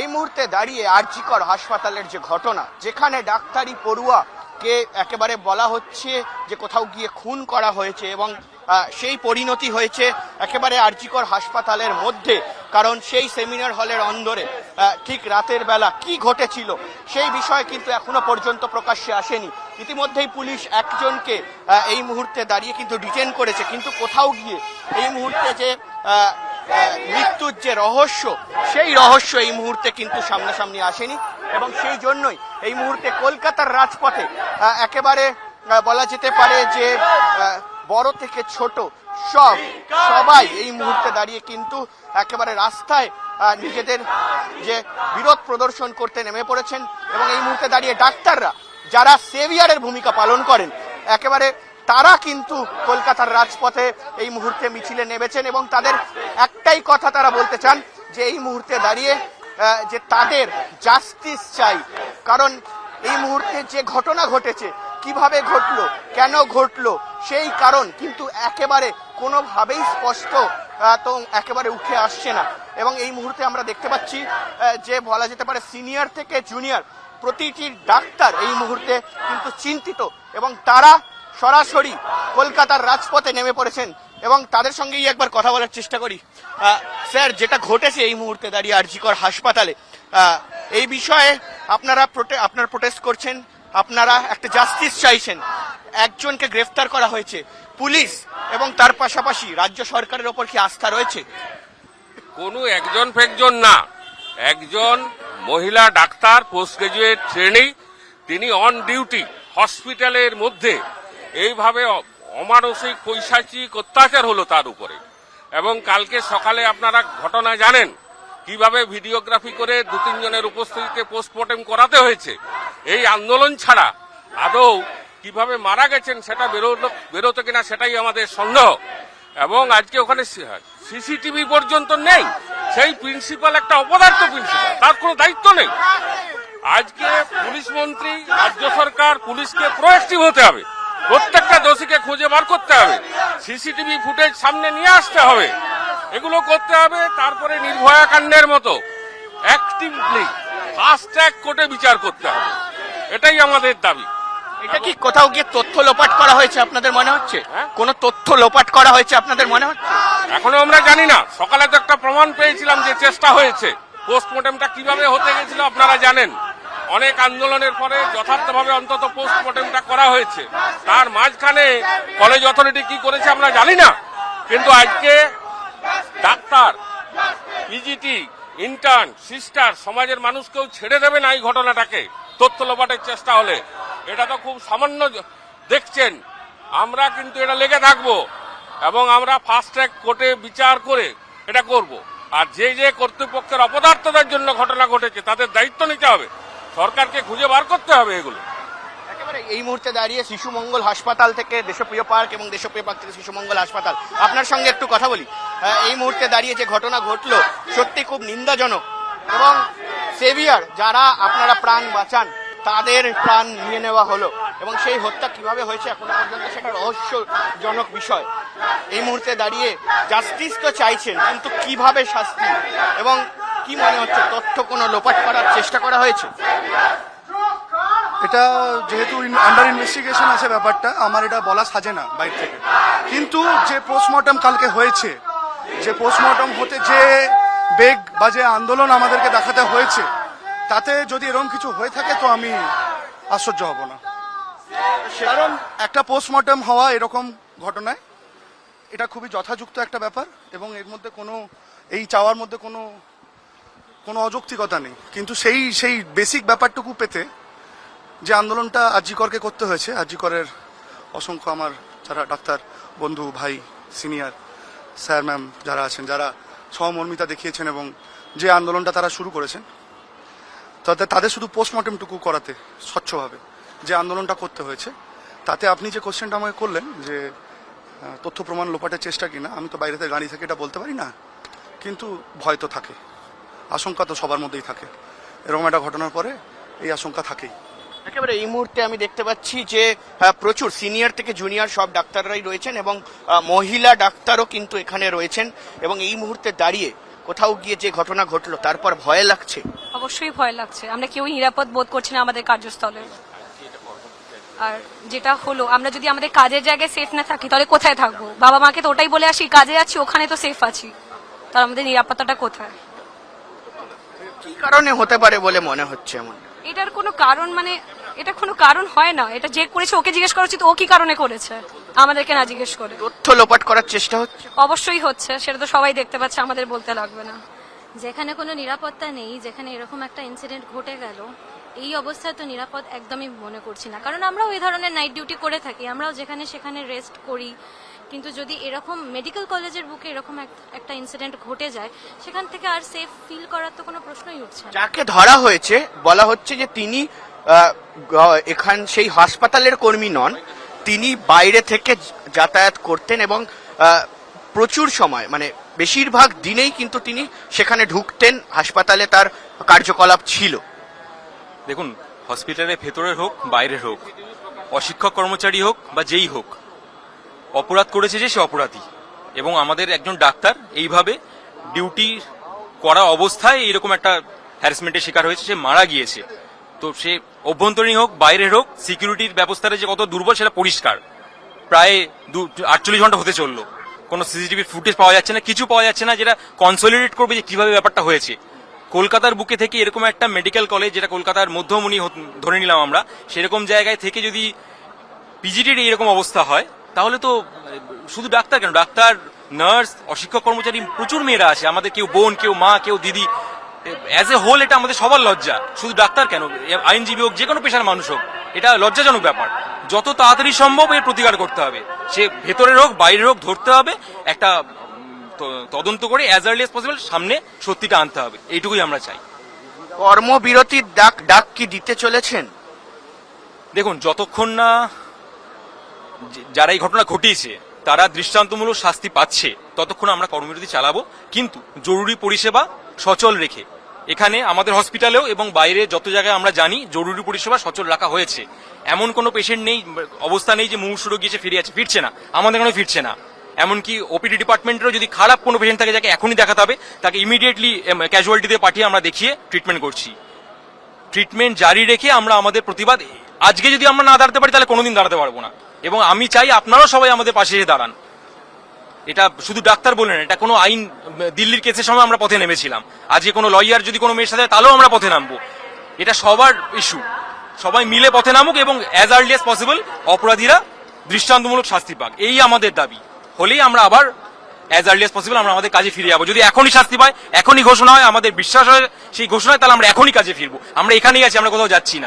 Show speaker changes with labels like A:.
A: এই মুহূর্তে দাঁড়িয়ে আরজিকর হাসপাতালের যে ঘটনা, যেখানে ডাক্তারি পড়ুয়া কে একেবারে বলা হচ্ছে যে কোথাও গিয়ে খুন করা হয়েছে এবং সেই পরিণতি হয়েছে একেবারে আরজিকর হাসপাতালের মধ্যে, কারণ সেই সেমিনার হলের অন্দরে ঠিক রাতের বেলা কি ঘটেছিল, সেই বিষয়ে কিন্তু এখনও পর্যন্ত প্রকাশ্যে আসেনি। ইতিমধ্যেই পুলিশ একজনকে এই মুহূর্তে দাঁড়িয়ে কিন্তু ডিটেন করেছে, কিন্তু কোথাও গিয়ে এই মুহূর্তে যে মৃত্যুর যে রহস্য, সেই রহস্য এই মুহূর্তে কিন্তু সামনাসামনি আসেনি এবং সেই জন্যই এই মুহূর্তে কলকাতার রাজপথে একেবারে বলা যেতে পারে যে বড় থেকে ছোট সব, সবাই এই মুহূর্তে দাঁড়িয়ে কিন্তু একেবারে রাস্তায় নিজেদের যে বিরোধ প্রদর্শন করতে নেমে পড়েছেন এবং এই মুহূর্তে দাঁড়িয়ে ডাক্তাররা, যারা সেভিয়ারের ভূমিকা পালন করেন, একেবারে তারা কিন্তু কলকাতার রাজপথে এই মুহূর্তে মিছিলে নেমেছেন এবং তাদের একটাই কথা তারা বলতে চান যে এই মুহূর্তে দাঁড়িয়ে যে তাদের জাস্টিস চাই। কারণ এই মুহূর্তে যে ঘটনা ঘটেছে, কীভাবে ঘটলো, কেন ঘটলো, সেই কারণ কিন্তু একেবারে কোনোভাবেই স্পষ্ট তো একেবারে উঠে আসছে না। এবং এই মুহূর্তে আমরা দেখতে পাচ্ছি যে বলা যেতে পারে সিনিয়র থেকে জুনিয়র, প্রতিটি ডাক্তার এই মুহূর্তে কিন্তু চিন্তিত এবং তারা সরাসরি কলকাতার রাজপথে নেমে পড়েছেন এবং তাদের সঙ্গেই একবার কথা বলার চেষ্টা করি। স্যার, যেটা ঘটেছে এই মুহূর্তে দাঁড়িয়ে আরজিকর হাসপাতালে এই বিষয়ে আপনারা আপনারা প্রোটেস্ট করছেন, আপনারা একটা জাস্টিস চাইছেন, একজনকে গ্রেফতার করা হয়েছে, পুলিশ এবং তার পাশাপাশি রাজ্য সরকারের ওপর কি আস্থা রয়েছে?
B: কোনো একজন ফেকজন না। একজন মহিলা ডাক্তার, পোস্ট গ্রাজুয়েট শ্রেণি তিনি অন ডিউটি হসপিটালের মধ্যে এইভাবে অমানসিক পৈশাচিক অত্যাচার হলো তার উপরে। এবং কালকে সকালে আপনারা ঘটনা জানেন, কীভাবে ভিডিওগ্রাফি করে দু তিনজনের উপস্থিতিতে পোস্টমর্টেম করাতে হয়েছে। এই আন্দোলন ছাড়া আদৌ কীভাবে মারা গেছেন সেটা বেরোলো বেরোতো কিনা সেটাই আমাদের সন্দেহ। এবং আজকে ওখানে সিসিটিভি পর্যন্ত নেই। সেই প্রিন্সিপাল একটা অপদার্থ প্রিন্সিপাল তার কোনো দায়িত্ব নেই। আজকে পুলিশ মন্ত্রী, রাজ্য সরকার পুলিশকে প্রোয়েক্টিভ হতে হবে। প্রত্যেকটা দোষীকে খুঁজে বার করতে হবে। সিসিটিভি ফুটেজ সামনে নিয়ে আসতে হবে। এগুলো করতে হবে তারপরে নির্ভয়া কাণ্ডের মতো। অ্যাক্টিভলি ফাস্ট ট্র্যাক কোর্টে বিচার করতে হবে। এটাই আমাদের দাবি।
A: এটা কি কোথাও গিয়ে তথ্য লোপাট করা হয়েছে আপনাদের মনে হচ্ছে?
B: হ্যাঁ?
A: কোন তথ্য লোপাট করা হয়েছে আপনাদের মনে হচ্ছে?
B: এখনও আমরা জানি না। সকালে তো একটা প্রমাণ পেয়েছিলাম যে চেষ্টা হয়েছে। পোস্টমর্টেমটা কীভাবে হতে গেছিল আপনারা জানেন। অনেক আন্দোলনের পরে যথার্থভাবে অন্তত পোস্টমর্টেমটা করা হয়েছে। তার মাঝখানে কলেজ অথরিটি কি করেছে আমরা জানি না, কিন্তু আজকে ডাক্তার পিজিটি ইন্টার্ন সিস্টার সমাজের মানুষকেও ছেড়ে দেবে না এই ঘটনাটাকে। তথ্য লোপাটের চেষ্টা হলে। এটা তো খুব সামান্য দেখছেন। আমরা কিন্তু এটা লেগে থাকব এবং আমরা ফাস্ট ট্র্যাক কোর্টে বিচার করে এটা করব। আর যে যে কর্তৃপক্ষের অপদার্থতার জন্য ঘটনা ঘটেছে, তাদের দায়িত্ব নিতে হবে। সরকারকে খুঁজে বার করতে হবে এগুলো।
A: এই মুহূর্তে দাঁড়িয়ে শিশু মঙ্গল হাসপাতাল থেকে দেশপ্রিয় পার্ক এবং দেশপ্রিয় পার্ক থেকে শিশু মঙ্গল হাসপাতাল। আপনার সঙ্গে একটু কথা বলি। এই মুহূর্তে দাঁড়িয়ে যে ঘটনা ঘটলো, সত্যি খুব নিন্দাজনক এবং সেভিয়ার যারা আপনারা প্রাণ বাঁচান, তাদের প্রাণ নিয়ে নেওয়া হলো এবং সেই হত্যা কীভাবে হয়েছে এখনও পর্যন্ত সেটা রহস্যজনক বিষয়। এই মুহূর্তে দাঁড়িয়ে জাস্টিস তো চাইছেন, কিন্তু কীভাবে শাস্তি? এবং কি মনে হচ্ছে তথ্য কোনো লোপাট করার চেষ্টা করা হয়েছে?
C: এটা যেহেতু আন্ডার ইনভেস্টিগেশন আছে ব্যাপারটা, আমার এটা বলা সাজে না বাইরে থেকে। কিন্তু যে পোস্টমর্টম কালকে হয়েছে, যে পোস্টমর্টম হতে যে বেগ বা যে আন্দোলন আমাদেরকে দেখাতে হয়েছে, তাতে যদি এরকম কিছু হয়ে থাকে তো আমি আশ্চর্য হব না। কারণ একটা পোস্টমর্টম হওয়া এরকম ঘটনায়, এটা খুবই যথাযুক্ত একটা ব্যাপার এবং এর মধ্যে কোনো, এই চাওয়ার মধ্যে কোনো কোনো অযৌক্তিকতা নেই। কিন্তু সেই সেই বেসিক ব্যাপারটুকু পেতে যে আন্দোলনটা আজিকরকে করতে হয়েছে, আজিকরের অসংখ্য আমার যারা ডাক্তার, বন্ধু, ভাই সিনিয়র স্যার ম্যাম যারা আছেন, যারা সহমর্মিতা দেখিয়েছেন এবং যে আন্দোলনটা তারা শুরু করেছেন, তাতে, তাদের শুধু পোস্টমর্টমটুকু করাতে স্বচ্ছভাবে যে আন্দোলনটা করতে হয়েছে, তাতে আপনি যে কোশ্চেনটা আমাকে করলেন যে তথ্য প্রমাণ লোপাটের চেষ্টা কিনা, আমি তো বাইরেতে গাড়ি থেকে এটা বলতে পারি না, কিন্তু ভয় তো থাকে। আশঙ্কা তো সবার মধ্যেই থাকে। এরকম একটা ঘটনার পরে এই আশঙ্কা থাকেই।
A: একেবারে এই মুহূর্তে আমি দেখতে পাচ্ছি যে প্রচুর সিনিয়র থেকে জুনিয়র সব ডাক্তাররাই রয়েছেন এবং মহিলা ডাক্তারও কিন্তু এখানে রয়েছেন এবং এই মুহূর্তে দাঁড়িয়ে কোথাও গিয়ে যে ঘটনা ঘটলো তারপর ভয় লাগছে?
D: অবশ্যই ভয় লাগছে। আমরা কেউই নিরাপদ বোধ করছি না আমাদের কার্যস্থলে। আর যেটা হলো আমরা যদি আমাদের কাজের জায়গায় সেফ না থাকি তাহলে কোথায় থাকব? বাবা মাকে তো ওটাই বলে আসি কাজে আছি ওখানে তো সেফ আছি। তাহলে আমাদের নিরাপত্তাটা কোথায়?
A: কারণে হতে পারে বলে মনে হচ্ছে এমন
D: এটার কোনো কারণ মানে এটা কোনো কারণ হয় না। এটা যে করেছে ওকে জিজ্ঞেস করা উচিত ও কি কারণে করেছে? আমাদেরকে না জিজ্ঞেস করে।
A: তথ্য লোপাট করার চেষ্টা হচ্ছে?
D: অবশ্যই হচ্ছে সেটা তো সবাই দেখতে পাচ্ছে আমাদের বলতে লাগবে না।
E: যেখানে কোনো নিরাপত্তা নেই যেখানে এরকম একটা ইনসিডেন্ট ঘটে গেল এই অবস্থায় তো নিরাপদ একদমই মনে করছি না। কারণ আমরাও এই ধরনের নাইট ডিউটি করে থাকি আমরাও যেখানে সেখানে রেস্ট করি কিন্তু যদি এরকম মেডিকেল কলেজের বুকে এরকম এক- একটা ইনসিডেন্ট ঘটে যায় সেখান থেকে আর সেফ ফিল করার তো কোনো প্রশ্নই উঠছে না।
A: যাকে ধরা হয়েছে বলা হচ্ছে যে তিনি এখান সেই হাসপাতালের কর্মী নন তিনি বাইরে থেকে যাতায়াত করতেন এবং প্রচুর সময় মানে বেশিরভাগ দিনেই কিন্তু তিনি সেখানে ঢুকতেন হাসপাতালে তার কার্যকলাপ ছিল।
F: দেখুন হসপিটালের ভেতরের হোক বাইরের হোক অশিক্ষক কর্মচারী হোক বা যেই হোক অপরাধ করেছে যে সে অপরাধী। এবং আমাদের একজন ডাক্তার এইভাবে ডিউটি করা অবস্থায় এরকম একটা হ্যারাসমেন্টের শিকার হয়েছে, সে মারা গিয়েছে। তো সে অভ্যন্তরীণ হোক, বাইরের হোক সিকিউরিটির ব্যবস্থাটা যে কত দুর্বল সেটা পরিষ্কার। প্রায় দু, আটচল্লিশ ঘণ্টা হতে চলল। কোনো সিসিটিভি ফুটেজ পাওয়া যাচ্ছে না, কিছু পাওয়া যাচ্ছে না যেটা কনসলিডেট করবে যে কীভাবে ব্যাপারটা হয়েছে। কলকাতার বুকে থেকে এরকম একটা মেডিকেল কলেজ যেটা কলকাতার মধ্যমণি ধরে নিলাম আমরা, সেরকম জায়গায় থেকে যদি পিজিটির এরকম অবস্থা হয় তাহলে তো শুধু ডাক্তার কেন? ডাক্তার নার্স অশিক্ষক কর্মচারী প্রচুর মেয়েরা আছে। আমাদের কেউ বোন কেউ মা কেউ দিদি। অ্যাজ এ হোল এটা আমাদের সবার লজ্জা। শুধু ডাক্তার কেন? আইনজীবী হোক যে কোনো পেশার মানুষ হোক এটা লজ্জাজনক ব্যাপার। যত তাড়াতাড়ি সম্ভব এর প্রতিকার করতে হবে। সে ভেতরের হোক বাইরের হোক ধরতে হবে। একটা তদন্ত করে অ্যাজ আর্লি পসিবল সামনে সত্যিটা আনতে হবে। এইটুকুই আমরা চাই।
A: কর্মবিরতির ডাক ডাক কি দিতে চলেছেন?
F: দেখুন যতক্ষণ না যারা এই ঘটনা ঘটিয়েছে, তারা দৃষ্টান্তমূলক শাস্তি পাচ্ছে। ততক্ষণ আমরা কর্মবিরতি চালাবো। কিন্তু জরুরি পরিষেবা সচল রেখে, এখানে আমাদের হসপিটালেও এবং বাইরে যত জায়গায় আমরা জানি, জরুরি পরিষেবা সচল রাখা হয়েছে। এমন কোনো পেশেন্ট নেই, অবস্থা নেই যে মুমূর্ষু রোগী এসে ফিরে আছে, ফিরছে না। আমাদের এখানে ফিরছে না। এমনকি ওপিডি ডিপার্টমেন্টেরও যদি খারাপ কোনো পেশেন্ট থাকে, যাকে এখনই দেখাতে হবে, তাকে ইমিডিয়েটলি ক্যাজুয়ালিটিতে পাঠিয়ে আমরা দেখিয়ে ট্রিটমেন্ট করছি। ট্রিটমেন্ট জারি রেখে আমরা আমাদের প্রতিবাদ, আজকে যদি আমরা না দাঁড়াতে পারি, তাহলে কোনোদিন দাঁড়াতে পারব না। এবং আমি চাই আপনারাও সবাই আমাদের পাশে এসে দাঁড়ান। এটা শুধু ডাক্তার বললেন এটা কোনো আইন, দিল্লির কেসের সময় আমরা পথে নেমেছিলাম। আজকে কোনো লয়ার যদি কোনো মেয়ের সাথে, তাহলেও আমরা পথে নামবো। এটা সবার ইস্যু সবাই মিলে পথে নামুক এবং অ্যাজ আর্লি অ্যাজ পসিবল অপরাধীরা দৃষ্টান্তমূলক শাস্তি পাক। এই আমাদের দাবি। হলেই আমরা আবার অ্যাজ আর্লি অ্যাজ পসিবল আমরা আমাদের কাজে ফিরে যাব। যদি এখনই শাস্তি পায়, এখনই ঘোষণা হয়, আমাদের বিশ্বাস হয়, সেই ঘোষণায় তাহলে আমরা এখনই কাজে ফিরবো। আমরা এখানেই আছি, আমরা কোথাও যাচ্ছি না।